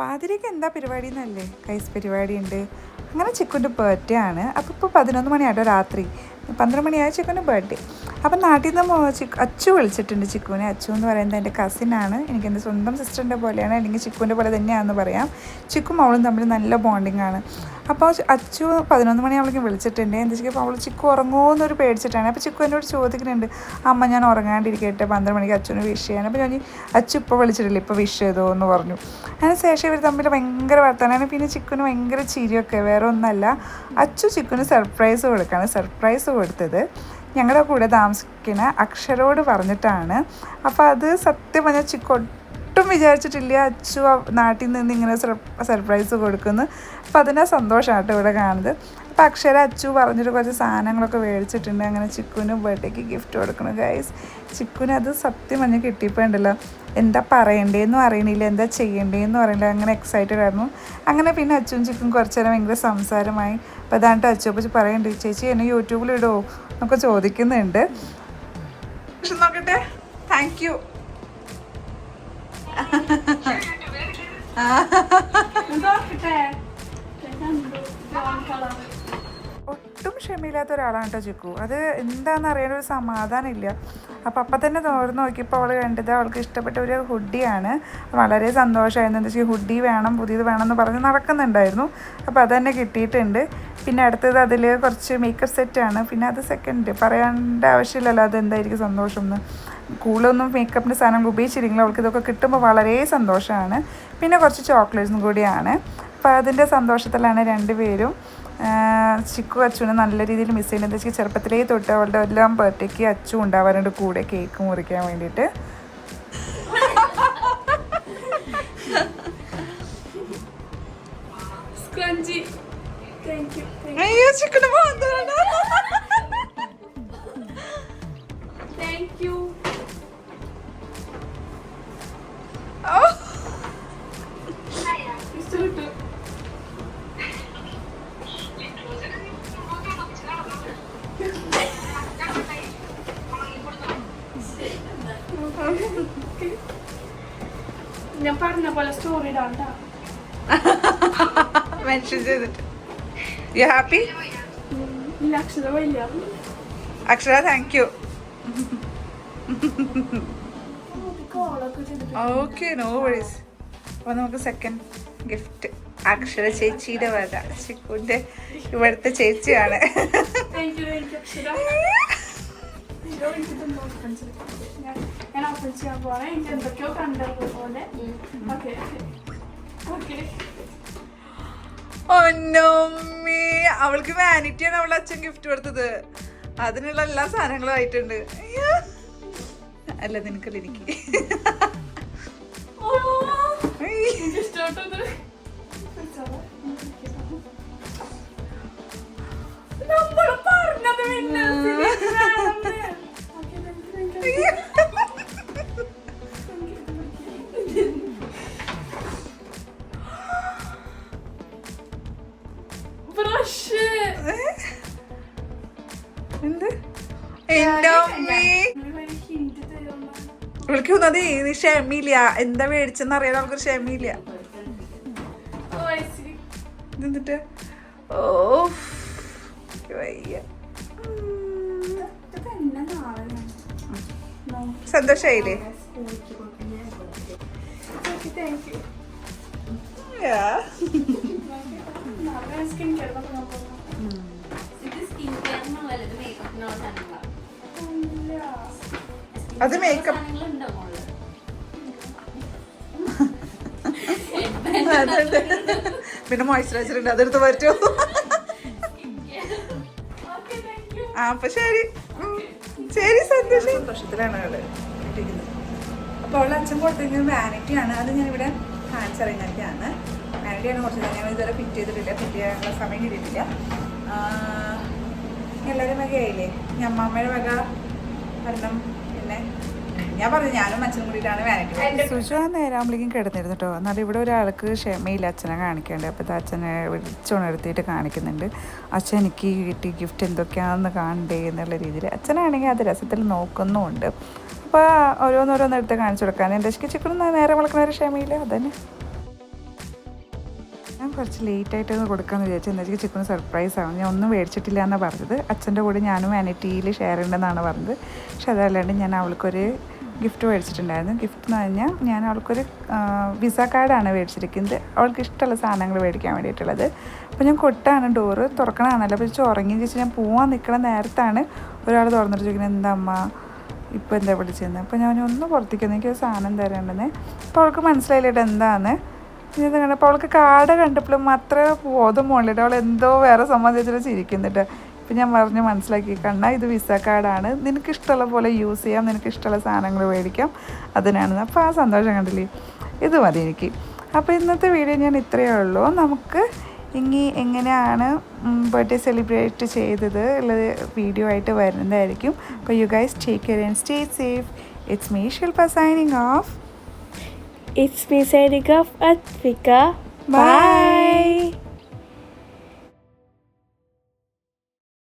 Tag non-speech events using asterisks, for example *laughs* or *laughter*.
പാതിരയ്ക്ക് എന്താ പരിപാടി എന്നല്ലേ? കൈസ് പരിപാടി ഉണ്ട് അങ്ങനെ ചിക്കുന്റെ ബർത്ത്ഡേ ആണ്. അപ്പോൾ ഇപ്പോൾ പതിനൊന്ന് മണിയാട്ടോ രാത്രി. പന്ത്രണ്ട് മണിയായ ചിക്കുന്റെ ബർത്ത്ഡേ അപ്പം നാട്ടിൽ നിന്ന് ചിക്ക് അച്ചു വിളിച്ചിട്ടുണ്ട് ചിക്കുവിനെ. അച്ചു എന്ന് പറയുന്നത് എന്റെ കസിനാണ് എനിക്ക് എന്റെ സ്വന്തം സിസ്റ്ററിന്റെ പോലെയാണ്. അല്ലെങ്കിൽ ചിക്കുവിന്റെ പോലെ തന്നെയാണെന്ന് പറയാം. ചിക്കും അവളും തമ്മിൽ നല്ല ബോണ്ടിങ് ആണ്. അപ്പോൾ അച്ചു പതിനൊന്ന് മണിയാവുമ്പോഴേക്കും വിളിച്ചിട്ടുണ്ട്. എന്താ വെച്ചാൽ അവൾ ചിക്കു ഉറങ്ങുമെന്നൊരു പേടിച്ചിട്ടാണ്. അപ്പോൾ ചിക്കു എന്നോട് ചോദിക്കുന്നുണ്ട് അമ്മ ഞാൻ ഉറങ്ങാണ്ടിരിക്കട്ടെ. പന്ത്രണ്ട് മണിക്ക് അച്ഛന് വിഷ് ചെയ്യാൻ. അപ്പോൾ ഞാൻ അച്ചു ഇപ്പോൾ വിളിച്ചിട്ടില്ല. ഇപ്പോൾ വിഷ് ചെയ്തോ എന്ന് പറഞ്ഞു. അതിന് ശേഷം ഇവർ തമ്മിൽ ഭയങ്കര വർത്തമാനമാണ് പിന്നെ ചിക്കുന് ഭയങ്കര ചിരിയൊക്കെ. വേറെ ഒന്നല്ല. അച്ചു ചിക്കുന് സർപ്രൈസ് കൊടുക്കുകയാണ് സർപ്രൈസ് കൊടുത്തത്. ഞങ്ങളുടെ കൂടെ താമസിക്കുന്ന അക്ഷരോട് പറഞ്ഞിട്ടാണ്. അപ്പോൾ അത് സത്യം പറഞ്ഞാൽ ചിക്കൊട്ടും വിചാരിച്ചിട്ടില്ല. അച്ചു നാട്ടിൽ നിന്ന് ഇങ്ങനെ സർപ്രൈസ് കൊടുക്കുന്നു. അപ്പോൾ അതിന്റെ സന്തോഷമാണ് ഇവിടെ കാണുന്നത്. അപ്പോൾ അക്ഷര അച്ചു പറഞ്ഞിട്ട് കുറച്ച് സാധനങ്ങളൊക്കെ മേടിച്ചിട്ടുണ്ട്. അങ്ങനെ ചിക്കുന് ബർത്ത്ഡേക്ക് ഗിഫ്റ്റ് കൊടുക്കണം ഗൈസ് ചിക്കുന് അത് സത്യം പറഞ്ഞ് കിട്ടിയപ്പോൾ ഉണ്ടല്ലോ എന്താ പറയണ്ടേന്നും അറിയണില്ല. എന്താ ചെയ്യണ്ടേന്നും അറിയില്ല അങ്ങനെ എക്സൈറ്റഡ് ആയിരുന്നു. അങ്ങനെ പിന്നെ അച്ചും ചിക്കും കുറച്ച് നേരം ഭയങ്കര സംസാരമായി. അപ്പോൾ അതാണ്ട് അച്ചു അപ്പോൾ പറയുന്നുണ്ട് ചേച്ചി എന്നെ യൂട്യൂബിൽ എന്നൊക്കെ ചോദിക്കുന്നുണ്ട്. പക്ഷെ നോക്കട്ടെ. താങ്ക് യു ഒട്ടും ക്ഷമയില്ലാത്ത ഒരാളാണ് കേട്ടോ ചിക്കു. അത് എന്താണെന്ന് അറിയാൻ ഒരു സമാധാനമില്ല. അപ്പോൾ അപ്പം തന്നെ തോർന്ന് നോക്കിയപ്പോൾ അവൾ കണ്ടത് അവൾക്ക് ഇഷ്ടപ്പെട്ട ഒരു ഹുഡിയാണ്. വളരെ സന്തോഷമായിരുന്നു. എന്താ വെച്ചാൽ ഹുഡി വേണം പുതിയത് വേണം എന്ന് പറഞ്ഞ് നടക്കുന്നുണ്ടായിരുന്നു. അപ്പോൾ അത് തന്നെ കിട്ടിയിട്ടുണ്ട്. പിന്നെ അടുത്തത് അതിൽ കുറച്ച് മേക്കപ്പ് സെറ്റാണ് പിന്നെ അത് സെക്കൻഡ് പറയേണ്ട ആവശ്യമില്ലല്ലോ അത് എന്തായിരിക്കും സന്തോഷം എന്ന്. കൂടുതലൊന്നും മേക്കപ്പിന്റെ സാധനങ്ങൾ ഉപയോഗിച്ചില്ലെങ്കിലും അവൾക്ക് ഇതൊക്കെ കിട്ടുമ്പോൾ വളരെ സന്തോഷമാണ്. പിന്നെ കുറച്ച് ചോക്ലേറ്റ്സും കൂടിയാണ്. അപ്പോൾ അതിന്റെ സന്തോഷത്തിലാണ് രണ്ടുപേരും. ചിക്കു അച്ചുവിനെ നല്ല രീതിയിൽ മിസ് ചെയ്യുന്നത് എന്താ വെച്ചാൽ ചെറുപ്പത്തിലേ തൊട്ട് അവളുടെ എല്ലാം ബർത്ത്ഡേക്ക് അച്ചു ഉണ്ടാവാറുണ്ട് കൂടെ കേക്ക് മുറിക്കാൻ വേണ്ടിയിട്ട്. അയ്യോ ചിക്കന് താങ്ക് ഞാൻ പറഞ്ഞ പോലെ സ്റ്റോറി ഇടാണ്ട. മെൻഷൻ ചെയ്തിട്ട്. യു ഹാപ്പി ഇല്ല Akshara Akshara thank you okay no worries അപ്പോൾ നമുക്ക് സെക്കൻഡ് ഗിഫ്റ്റ് അക്ഷര ചേച്ചിയുടെ വക. ചിക്കുന്റെ ഇവിടുത്തെ ചേച്ചിയാണ്. *laughs* ഞാൻ- ഓപ്പൺ ചെയ്യാൻ പോവാണ് എനിക്ക് എന്തൊക്കെയോ ഓക്കെ ഓക്കെ ഒന്നോമ്മി അവൾക്ക് വാനിറ്റിയാണ് അവളുടെ അച്ഛൻ ഗിഫ്റ്റ് കൊടുത്തത്. അതിനുള്ള എല്ലാ സാധനങ്ങളും ആയിട്ടുണ്ട്. അല്ല നിനക്കല്ല എനിക്ക്. തോന്നുന്നത് നീ ക്ഷമയില്ല എന്താ മേടിച്ചെന്ന് അറിയാൻ അവൾക്ക് ക്ഷമയില്ല ഓ എന്നിട്ട് ഓ വയ്യ. സന്തോഷായില്ലേ? സ്കിൻ കെയർ നോക്കാം ഇത് സ്കിൻ അത് മേക്കപ്പ്. പിന്നെ മോയ്സ്ചറൈസർ ഉണ്ട്. അതെടുത്ത് പറ്റുമോ ആ അപ്പൊ ശരി. ശരി സന്തോഷം. സന്തോഷത്തിലാണ് അവൾ അപ്പൊ അപ്പോൾ അവളെ അച്ഛൻ കൊടുത്തിരിക്കുന്നത് വാനിറ്റി ആണ്. അത് ഞാൻ ഇവിടെ ഞാനിവിടെ വാനിറ്റി വാനിറ്റിയാണ് കുറച്ച് ഞാൻ ഇതുവരെ ഫിറ്റ് ചെയ്തിട്ടില്ല. ഫിറ്റ് ചെയ്യാനുള്ള സമയം കിട്ടിയിട്ടില്ല. എല്ലാവരും വകയായില്ലേ ഞാൻ അമ്മമ്മയുടെ വക കാരണം പിന്നെ ഞാൻ പറഞ്ഞു ഞാനും അച്ഛനും കൂടിയിട്ടാണ് വാനിറ്റി സുജു ആ നേരാകുമ്പോഴേക്കും കിടന്നിരുന്നു കേട്ടോ എന്നാലും ഇവിടെ ഒരാൾക്ക് ക്ഷമയില്ല അച്ഛനെ കാണിക്കേണ്ടത്. അപ്പോൾ ഇത് അച്ഛനെ വിളിച്ചുണർത്തിയിട്ട് കാണിക്കുന്നുണ്ട്. അച്ഛൻ എനിക്ക് കിട്ടി ഗിഫ്റ്റ് എന്തൊക്കെയാണെന്ന് കാണണ്ടേ എന്നുള്ള രീതിയിൽ അച്ഛനാണെങ്കിൽ അത് രസത്തിൽ നോക്കുന്നുമുണ്ട്. അപ്പോൾ ഓരോന്നോരോന്നെടുത്ത് കാണിച്ചു കൊടുക്കാൻ. എന്റെ ചിക്കൻ നേരെ വളക്കുന്ന ഒരു ക്ഷമയില്ല അതന്നെ. കുറച്ച് ലേറ്റ് ആയിട്ട് ഒന്ന് കൊടുക്കാമെന്ന് വിചാരിച്ചു. എന്താ വെച്ചാൽ ചിക്കൻ സർപ്രൈസ് ആവും. ഞാൻ ഒന്നും മേടിച്ചിട്ടില്ല എന്നാണ് പറഞ്ഞത്. അച്ഛന്റെ കൂടെ ഞാനും വാനിറ്റിയിൽ ഷെയർ ഉണ്ടെന്നാണ് പറഞ്ഞത്. പക്ഷെ അതല്ലാണ്ട് ഞാൻ അവൾക്കൊരു ഗിഫ്റ്റ് മേടിച്ചിട്ടുണ്ടായിരുന്നു. ഗിഫ്റ്റ് എന്ന് പറഞ്ഞാൽ ഞാൻ അവൾക്കൊരു വിസ കാർഡാണ് മേടിച്ചിരിക്കുന്നത്. അവൾക്ക് ഇഷ്ടമുള്ള സാധനങ്ങൾ മേടിക്കാൻ വേണ്ടിയിട്ടുള്ളത്. അപ്പോൾ ഞാൻ കൊട്ടാണ് ഡോറ് തുറക്കണതാണല്ലോ അപ്പോൾ ഉറങ്ങി ചോദിച്ചാൽ ഞാൻ പോവാൻ നിൽക്കണ നേരത്താണ് ഒരാൾ തുറന്നിട്ട് ചോദിക്കുന്നത് എന്താ അമ്മ ഇപ്പോൾ എന്താ വിളിച്ചതെന്ന് അപ്പോൾ ഞാൻ ഒന്ന് പുറത്തേക്ക് എനിക്ക് സാധനം തരേണ്ടെന്ന്. അപ്പോൾ അവൾക്ക് മനസ്സിലായില്ലേട്ട് എന്താന്ന്? ഇത് കണ്ടപ്പോൾ അവൾക്ക് കാട കണ്ടപ്പോഴും അത്ര ബോധം പോകണില്ല അവൾ എന്തോ വേറെ സംബന്ധിച്ചിട്ട് ചിരിക്കുന്നുണ്ട്. ഇപ്പം ഞാൻ പറഞ്ഞ് മനസ്സിലാക്കി കണ്ണ ഇത് വിസ കാർഡാണ് നിനക്ക് ഇഷ്ടമുള്ള പോലെ യൂസ് ചെയ്യാം. നിനക്ക് ഇഷ്ടമുള്ള സാധനങ്ങൾ മേടിക്കാം. അതിനാണ്. അപ്പോൾ ആ സന്തോഷം കണ്ടില്ലേ? ഇത് മതി എനിക്ക്. അപ്പോൾ ഇന്നത്തെ വീഡിയോ ഞാൻ ഇത്രയേ ഉള്ളൂ. നമുക്ക് ഇനി എങ്ങനെയാണ് ബർത്ത്ഡേ സെലിബ്രേറ്റ് ചെയ്തത് ഉള്ളത് വീഡിയോ ആയിട്ട് വരുന്നതായിരിക്കും. അപ്പോൾ you guys take care and stay safe it's me Shilpa signing off It's me, Serigaf Atfika. Bye. Bye.